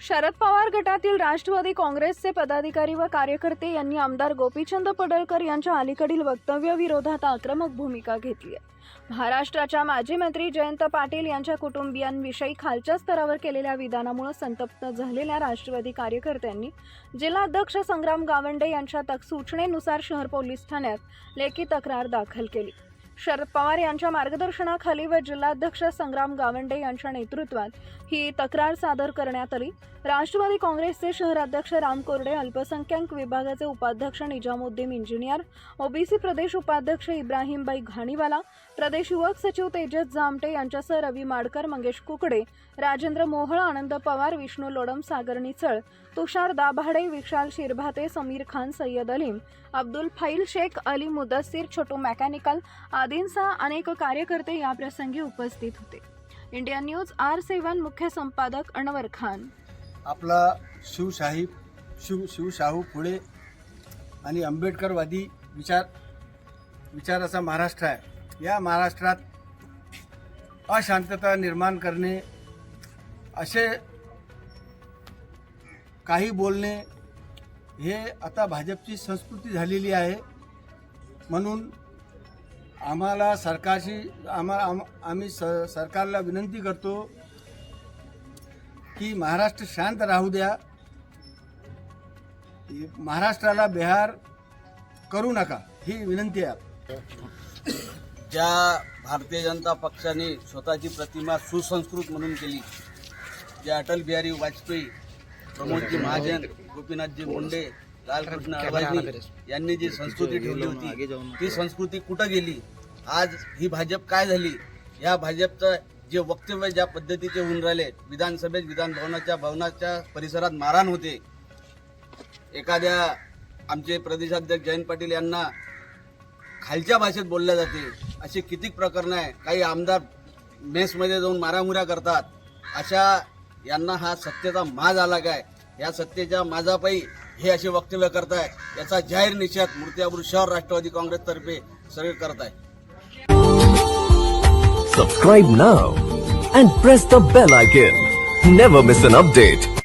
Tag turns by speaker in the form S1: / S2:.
S1: शरद पवार गटातील राष्ट्रवादी काँग्रेसचे पदाधिकारी व कार्यकर्ते यांनी आमदार गोपीचंद पडळकर यांच्या अलीकडील वक्तव्याविरोधात आक्रमक भूमिका घेतली आहे. महाराष्ट्राच्या माजी मंत्री जयंत पाटील यांच्या कुटुंबियांविषयी खालच्या स्तरावर केलेल्या विधानामुळे संतप्त झालेल्या राष्ट्रवादी कार्यकर्त्यांनी जिल्हाध्यक्ष संग्राम गावंडे यांच्या तक सूचनेनुसार शहर पोलीस ठाण्यात लेखी तक्रार दाखल केली. शरद पवार यांच्या मार्गदर्शनाखाली व जिल्हाध्यक्ष संग्राम गावंडे यांच्या नेतृत्वात ही तक्रार सादर करण्यात आली. राष्ट्रवादी काँग्रेसचे शहराध्यक्ष राम कोरडे अल्पसंख्याक विभागाचे उपाध्यक्ष निजामुद्दीन इंजिनियर ओबीसी प्रदेश उपाध्यक्ष इब्राहिमबाई घाणीवाला प्रदेश युवक सचिव तेजस जामटे यांच्यासह रवी माडकर मंगेश कुकडे राजेंद्र मोहळ आनंद पवार विष्णू लोडम सागर निचळ तुषार दाभाडे विशाल शिरभाते समीर खान सय्यद अलीम अब्दुल फाईल शेख अली मुदस्सीर छोटू मेकॅनिकल आदींसह अनेक कार्यकर्ते या प्रसंगी उपस्थित होते. इंडिया न्यूज आर सेवन मुख्य संपादक अनवर खान.
S2: आपला शिवशाही शिव शिवशाहू फुले आणि आंबेडकरवादी विचार विचाराचा महाराष्ट्र आहे. या महाराष्ट्रात अशांतता निर्माण करणे असे काही बोलणे हे आता भाजपची संस्कृती झालेली आहे. म्हणून आम्हाला सरकारशी आम्हा आम आम्ही स सरकारला विनंती करतो की महाराष्ट्र शांत राहू द्या. महाराष्ट्राला बिहार करू नका ही विनंती आहे.
S3: ज्या भारतीय जनता पक्षाने स्वतःची प्रतिमा सुसंस्कृत म्हणून केली जे अटल बिहारी वाजपेयी प्रमोदजी महाजन गोपीनाथजी मुंडे लालकृष्ण अडवाणी यांनी जी संस्कृती ठेवली होती ती संस्कृती कुठं गेली? आज ही भाजप काय झाली? या भाजपचं जे वक्तव्य ज्या पद्धतीचे होऊन राहिले विधानसभेत विधान भवनाच्या भवनाच्या परिसरात मारहाण होते. एखाद्या आमचे प्रदेशाध्यक्ष जयंत पाटील यांना खालच्या भाषेत बोलल्या जाते. असे कितीक प्रकरण आहे? काही आमदार मेसमध्ये जाऊन मारामुऱ्या करतात. अशा यांना हा सत्तेचा माज आला काय? या सत्तेच्या माजापायी हे असे वक्तव्य करताय याचा जाहीर निषेध मूर्तियापूर शहर राष्ट्रवादी काँग्रेसतर्फे सगळे करत आहे
S4: Subscribe now and press the bell icon. Never miss an update.